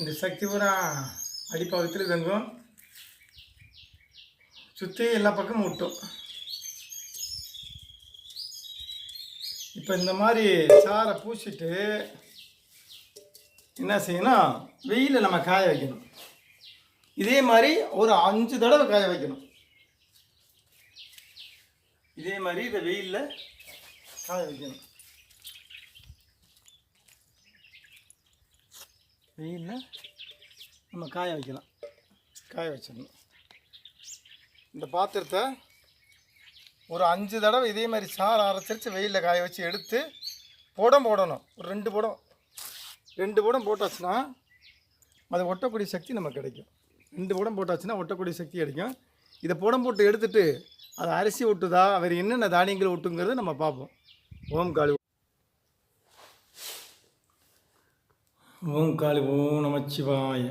இந்த சக்தி பூரா அடிப்பாகத்தில் தங்கும். சுற்றி எல்லா பக்கமும் விட்டும் இப்போ இந்த மாதிரி சாரை பூசிட்டு என்ன செய்யணும்? வெயிலில் நம்ம காய வைக்கணும். இதே மாதிரி ஒரு அஞ்சு தடவை காய வைக்கணும். இதே மாதிரி இதை வெயிலில் காய வைக்கணும். வெயிலில் நம்ம காய வைக்கலாம். காய வச்சிடணும். இந்த பாத்திரத்தை ஒரு அஞ்சு தடவை இதே மாதிரி சாறு அரைச்சிருச்சு வெயிலில் காய வச்சு எடுத்து புடம் போடணும். ஒரு ரெண்டு புடம். ரெண்டு புடம் போட்டாச்சுன்னா அது ஒட்டக்கூடிய சக்தி நமக்கு கிடைக்கும். ரெண்டு புடம் போட்டாச்சுன்னா ஒட்டக்கூடிய சக்தி கிடைக்கும். இதை புடம் போட்டு எடுத்துகிட்டு அது அரிசி ஒட்டுதா வேறு என்னென்ன தானியங்கள் ஒட்டுங்கிறது நம்ம பார்ப்போம். ஓம் காலி ஓம் காளி ஓம் நமச்சிவாய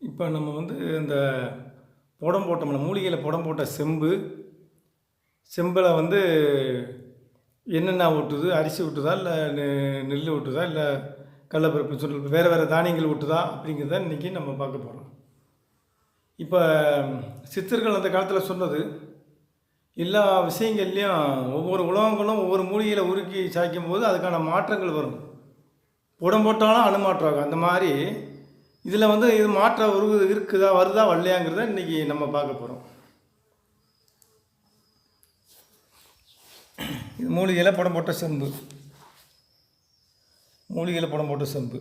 இப்போ நம்ம வந்து இந்த புடம் போட்டோம்ல மூலிகையில் புடம் போட்ட செம்பு செம்பில் வந்து என்னென்ன ஊட்டுது? அரிசி ஊட்டுதா? இல்லை நெல் ஊட்டுதா? இல்லை கடலப்பருப்பு சொல்ல வேறு வேறு தானியங்கள் ஊட்டுதா? அப்படிங்கிறத இன்றைக்கி நம்ம பார்க்க போகிறோம் இப்போ சித்தர்கள் அந்த காலத்தில் சொன்னது எல்லா விஷயங்கள்லையும் ஒவ்வொரு உலகங்களும் ஒவ்வொரு மூலிகையில் உருக்கி சாய்க்கும் போது அதுக்கான மாற்றங்கள் வரும். புடம் போட்டாலும் அணுமாற்றம் அந்த மாதிரி இதில் வந்து இது மாற்றம் உருவு இருக்குதா வருதா வரலையாங்கிறத இன்றைக்கி நம்ம பார்க்க போகிறோம் இது மூலிகையில் படம் போட்ட செம்பு. மூலிகையில் படம் போட்ட செம்பு.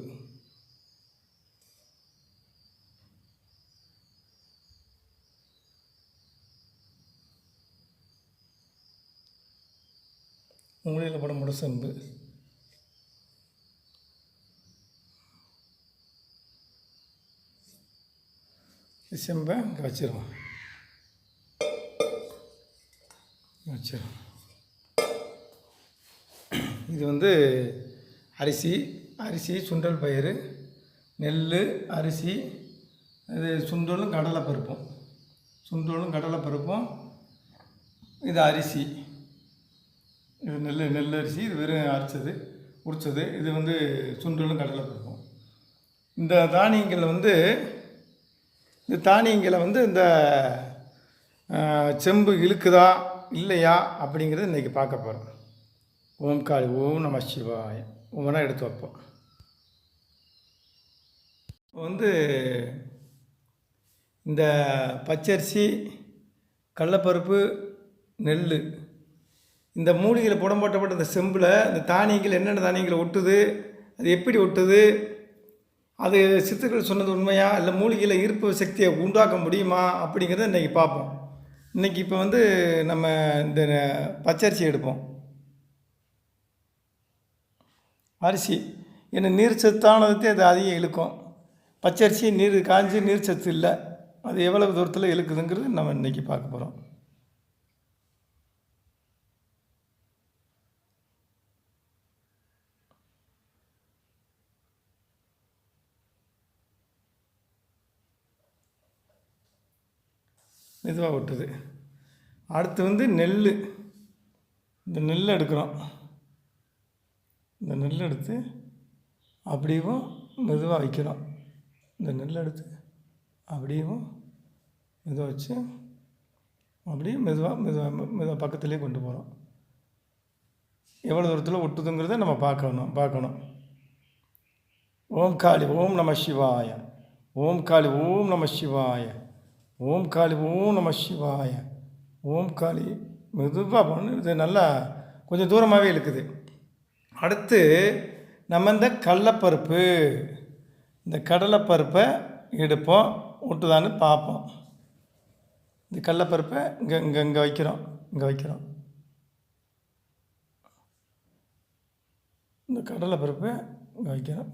மூலிகையில் படம் போட்ட செம்பு. செம்பை இங்கே வச்சிருவோம். வச்சிருவோம். இது வந்து அரிசி அரிசி சுண்டல் பயிறு நெல் அரிசி இது சுண்டலும் கடலை பருப்பும் சுண்டலும் கடலை பருப்பும் இது அரிசி. இது நெல் நெல் அரிசி இது வெறும் அரைச்சது உரிச்சது. இது வந்து சுண்டலும் கடலை பருப்பும் இந்த தானியங்கள் வந்து இந்த தானியங்களை வந்து இந்த செம்பு இழுக்குதா இல்லையா அப்படிங்கிறத இன்றைக்கி பார்க்க போகிறோம் ஓம் காளி ஓம் நம சிவாய. ஒவ்வொன்றா எடுத்து வைப்போம். வந்து இந்த பச்சரிசி கடலப்பருப்பு நெல் இந்த மூலிகையில் புடம்போட்டப்பட்ட இந்த செம்பில் இந்த தானியங்கள் என்னென்ன தானியங்களை ஒட்டுது அது எப்படி ஒட்டுது அது சித்துக்கள் சொன்னது உண்மையா? இல்லை மூலிகையில் ஈர்ப்பு சக்தியை உண்டாக்க முடியுமா? அப்படிங்கிறத இன்றைக்கி பார்ப்போம். இன்றைக்கி இப்போ வந்து நம்ம இந்த பச்சரிசி எடுப்போம். அரிசி. ஏன்னா நீர் சத்தானதுக்கு அது அதிகம் இழுக்கும். பச்சரிசி நீர் காஞ்சி நீர் சத்து இல்லை. அது எவ்வளவு தூரத்தில் இழுக்குதுங்கிறது நம்ம இன்றைக்கி பார்க்க போகிறோம் மெதுவாக விட்டுது. அடுத்து வந்து நெல் இந்த நெல் எடுக்கிறோம். இந்த நெல் எடுத்து அப்படியும் மெதுவாக வைக்கிறோம். இந்த நெல் எடுத்து அப்படியும் மெதுவாக வச்சு அப்படியே மெதுவாக மெதுவாக மெதுவாக பக்கத்துலேயே கொண்டு போகிறோம் எவ்வளோ தூரத்தில் ஒட்டுதுங்கிறத நம்ம பார்க்கணும் பார்க்கணும். ஓம் காளி ஓம் நம சிவாய. ஓம் காளி ஓம் நம சிவாய. ஓம் காளி ஓம் நம சிவாய. ஓம் காளி மெதுவாக பண்ணு இது நல்லா கொஞ்சம் தூரமாகவே இருக்குது. அடுத்து நம்ம இந்த கடலப்பருப்பு இந்த கடலைப்பருப்பை எடுப்போம். விட்டுதான்னு பார்ப்போம். இந்த கடலப்பருப்பை இங்கே இங்கே இங்கே வைக்கிறோம். இங்கே வைக்கிறோம். இந்த கடலைப்பருப்பை இங்கே வைக்கிறோம்.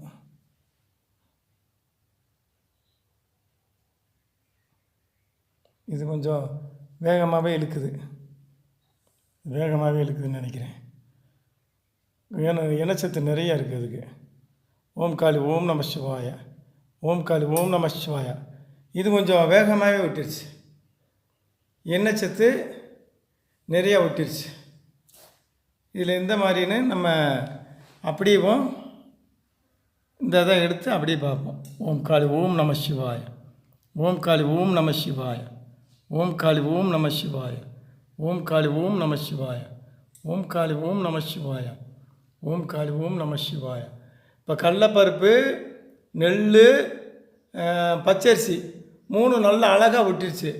இது கொஞ்சம் வேகமாகவே இழுக்குது. வேகமாகவே இழுக்குதுன்னு நினைக்கிறேன். ஏன்னா இனச்சத்து நிறைய இருக்குது அதுக்கு. ஓம் காளி ஓம் நம சிவாய. ஓம் காளி ஓம் நம சிவாய. இது கொஞ்சம் வேகமாகவே விட்டுருச்சு. எண்ணெய் சத்து நிறையா விட்டுருச்சு. இதில் எந்த மாதிரின்னு நம்ம அப்படியும் இந்த இதை எடுத்து அப்படியே பார்ப்போம். ஓம் காளி ஓம் நம சிவாய. ஓம் காளி ஓம் நம சிவாயா. ஓம் காளி ஓம் நம சிவாய. ஓம் காளி ஓம் நம சிவாய. ஓம் காளி ஓம் நம சிவாய. ஓம் காளி ஓம் நம சிவாய. இப்போ கடலப்பருப்பு நெல் பச்சரிசி மூணு நல்லா அழகாக ஒட்டிருச்சு.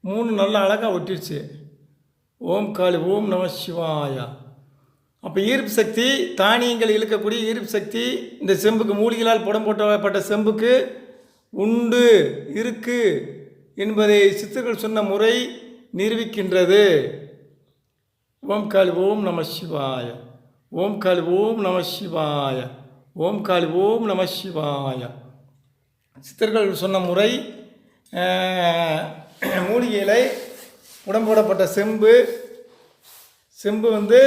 மூணு நல்ல அழகாக ஒட்டிருச்சு. ஓம் காளி ஓம் நம சிவாயா. அப்போ ஈர்ப்பு சக்தி தானியங்கள் இழுக்கக்கூடிய ஈர்ப்பு சக்தி இந்த செம்புக்கு மூலிகளால் புடம் போட்டப்பட்ட செம்புக்கு உண்டு இருக்கு. என்பதை சித்தர்கள் சொன்ன முறை நிரூபிக்கின்றது. ஓம் காலி ஓம் நம சிவாய. ஓம் காலி ஓம் நம சிவாய. ஓம் காலி ஓம் நம சிவாய. சித்தர்கள் சொன்ன முறை மூலிகையிலை மூலிகை உடம்போடப்பட்ட செம்பு செம்பு வந்து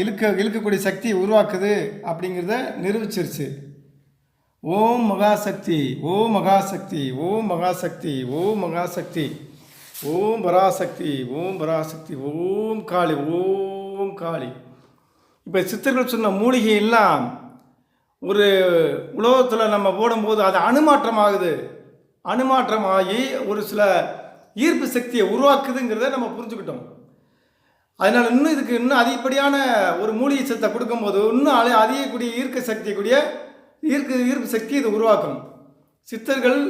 இழுக்க இழுக்கக்கூடிய சக்தியை உருவாக்குது அப்படிங்கிறத நிரூபிச்சிருச்சு. ஓம் மகாசக்தி ஓம் மகாசக்தி ஓம் மகாசக்தி ஓம் மகாசக்தி. ஓம் பராசக்தி ஓம் பராசக்தி ஓம் காளி ஓம் காளி. இப்போ சித்தர்கள் சொன்ன மூலிகை எல்லாம் ஒரு உலோகத்தில் நம்ம போடும்போது அது அணுமாற்றம் ஆகுது அணுமாற்றம் ஆகி ஒரு சில ஈர்ப்பு சக்தியை உருவாக்குதுங்கிறத நம்ம புரிஞ்சுக்கிட்டோம். அதனால் இன்னும் இதுக்கு இன்னும் அதிகப்படியான ஒரு மூலிகை சத்தை கொடுக்கும்போது இன்னும் அழ அதிகக்கூடிய ஈர்க்க சக்தி கூடிய ஈர்க்கு ஈர்ப்பு சக்தி இது உருவாக்கும். சித்தர்கள்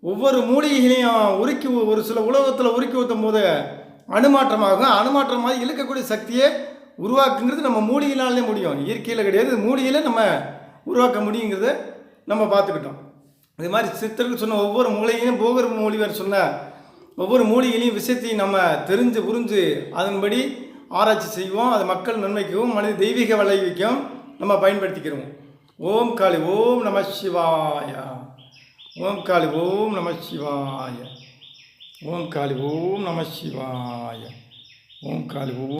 ஒவ்வொரு மூலிகைகளையும் உருக்கி ஒரு சில உலகத்தில் உருக்கி ஊற்றும் போது அணுமாற்றமாகும் அணுமாற்றமாக இழுக்கக்கூடிய சக்தியை உருவாக்குங்கிறது நம்ம மூலிகையினாலே முடியும். இயற்கையில் கிடையாது. மூலிகையில் நம்ம உருவாக்க முடியுங்கிறத நம்ம பார்த்துக்கிட்டோம். இது மாதிரி சித்தர்கள் சொன்ன ஒவ்வொரு மூலிகையும் போகர் மொழிவர் சொன்ன ஒவ்வொரு மூலிகையிலையும் விஷயத்தையும் நம்ம தெரிஞ்சு புரிஞ்சு அதன்படி ஆராய்ச்சி செய்வோம். அது மக்கள் நன்மைக்கும் மனித தெய்வீக விளைவிக்கும் நம்ம பயன்படுத்திக்கிறோம். ஓம் காளி ஓம் நம சிவாய ஓம் காளி ஓம் நம சிவாய ஓம் காளி ஓம் நம சிவாய ஓம் காளி ஓம்